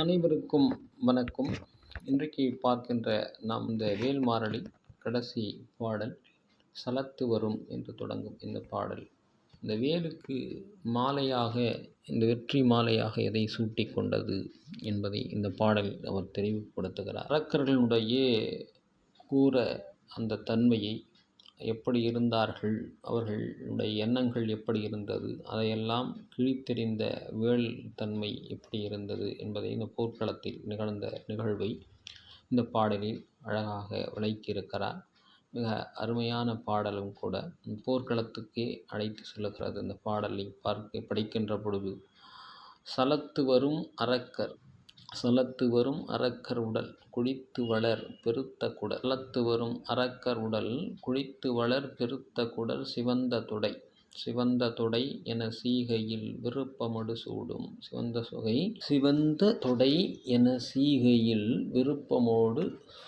அனைவருக்கும் வணக்கம். இன்றைக்கு பார்க்கின்ற நாம் இந்த வேல்மாரளி கடைசி பாடல் சலத்து வரும் என்று தொடங்கும் இந்த பாடல். இந்த வேலுக்கு மாலையாக இந்த வெற்றி மாலையாக எதை சூட்டி கொண்டது என்பதை இந்த பாடல் அவர் தெளிவுபடுத்துகிறார். அரக்கர்களுடைய கூற அந்த தன்மையை எப்படி இருந்தார்கள் அவர்களுடைய எண்ணங்கள் எப்படி இருந்தது அதையெல்லாம் கிழித்தெறிந்த வேல் தன்மை எப்படி இருந்தது என்பதை இந்த போர்க்களத்தில் நிகழ்ந்த நிகழ்வை இந்த பாடலில் அழகாக விளக்கியிருக்கிறார். மிக அருமையான பாடலும் கூட போர்க்களத்துக்கே அழைத்து செல்லுகிறது இந்த பாடலை பார்க்க படிக்கின்ற பொழுது. சலத்து வரும் அரக்கர் சலத்து வரும் அரக்கர் உடல் குளித்து வளர் பெருத்த குடல். சலத்து வரும் அரக்கர் உடல் குளித்து வளர் பெருத்த குடல் சிவந்த துடை. சிவந்த தொடை என சீகையில் விருப்பமடு சூடும் சிவந்த சுகை. சிவந்த தொடை என சீகையில் விருப்பமோடு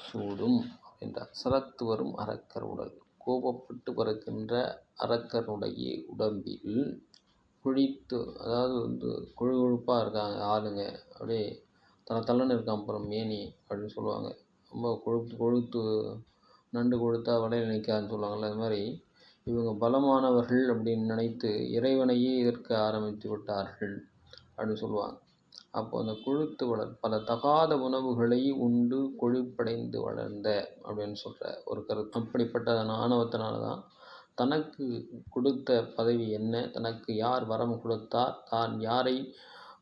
சூடும் என்றார். சலத்து வரும் அரக்கர் உடல். கோபப்பட்டு பறக்கின்ற அரக்கருடைய உடம்பில் குழித்து அதாவது வந்து கொழு கொழுப்பாக இருக்காங்க ஆளுங்க அப்படியே தலை தலன்னு இருக்கான் அப்புறம் மேனி அப்படின்னு சொல்லுவாங்க. ரொம்ப கொழுத்து கொழுத்து நண்டு கொழுத்தா வலையில் நிற்காதுன்னு சொல்லுவாங்கள்ல அது மாதிரி இவங்க பலமானவர்கள் அப்படின்னு நினைத்து இறைவனையே எதிர்க்க ஆரம்பித்து விட்டார்கள் அப்படின்னு சொல்லுவாங்க. அப்போ அந்த கொழுத்து வளர் பல தகாத உணவுகளை உண்டு கொழுப்படைந்து வளர்ந்த அப்படின்னு சொல்கிற ஒரு கருத்து. அப்படிப்பட்ட ஆணவத்தினால தான் தனக்கு கொடுத்த பதவி என்ன தனக்கு யார் வரம் கொடுத்தார் தான் யாரை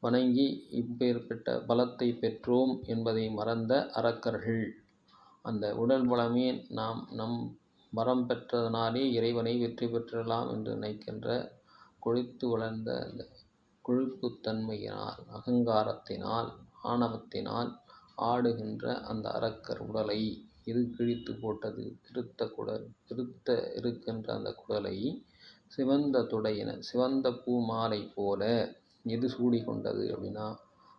வணங்கி இப்பேற்பட்ட பலத்தை பெற்றோம் என்பதை மறந்த அரக்கர்கள். அந்த உடல் பலமே நாம் நம் வரம் பெற்றதனாலே இறைவனை வெற்றி பெற்றலாம் என்று நினைக்கின்ற கொழித்து வளர்ந்த அந்த கொழுப்புத்தன்மையினால் அகங்காரத்தினால் ஆணவத்தினால் ஆடுகின்ற அந்த அரக்கர் உடலை இது கிழித்து போட்டது திருத்த குடல் திருத்த இருக்கின்ற அந்த குடலை சிவந்த துடையின சிவந்த பூ மாலை போல எது சூடி கொண்டது அப்படின்னா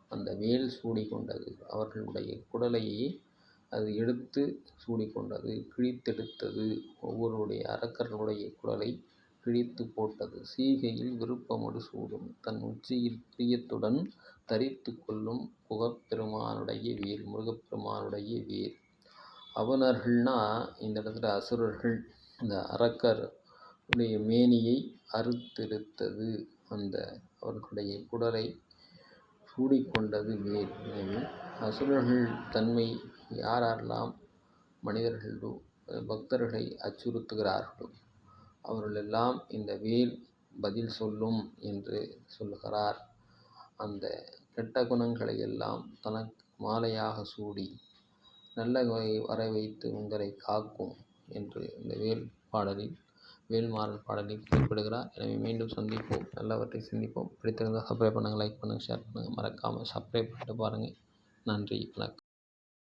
அந்த வேல் சூடி கொண்டது அவர்களுடைய குடலையே அது எடுத்து சூடிக்கொண்டது கிழித்தெடுத்தது. ஒவ்வொருடைய அரக்கர்களுடைய குடலை கிழித்து போட்டது. சீகையில் விருப்பமோடு சூடும். தன் உச்சியில் பிரியத்துடன் தரித்து கொள்ளும் புகப்பெருமானுடைய வேல் முருகப்பெருமானுடைய வேல். அவனர்கள்னா இந்த இடத்துல அசுரர்கள் இந்த அரக்கர் உடைய மேனியை அறுத்தெடுத்தது அந்த அவர்களுடைய குடலை சூடிக்கொண்டது வேல் எனவே அசுரர்கள் தன்மை யாரெல்லாம் மனிதர்களோ பக்தர்களை அச்சுறுத்துகிறார்களோ அவர்களெல்லாம் இந்த வேல் பதில் சொல்லும் என்று சொல்லுகிறார். அந்த கெட்ட குணங்களை எல்லாம் தனக்கு மாலையாக சூடி நல்ல வர வைத்து உங்களை காக்கும் என்று இந்த வேல் பாடலில் வேல்மாறன் பாடலில் குறிப்பிடுகிறார். எனவே மீண்டும் சந்திப்போம். நல்லவற்றை சிந்திப்போம். பிடித்திருந்தால் சப்ஸ்கிரைப் பண்ணுங்கள் லைக் பண்ணுங்கள் ஷேர் பண்ணுங்கள். மறக்காமல் சப்ஸ்கிரைப் பண்ணிட்டு பாருங்கள். நன்றி வணக்கம்.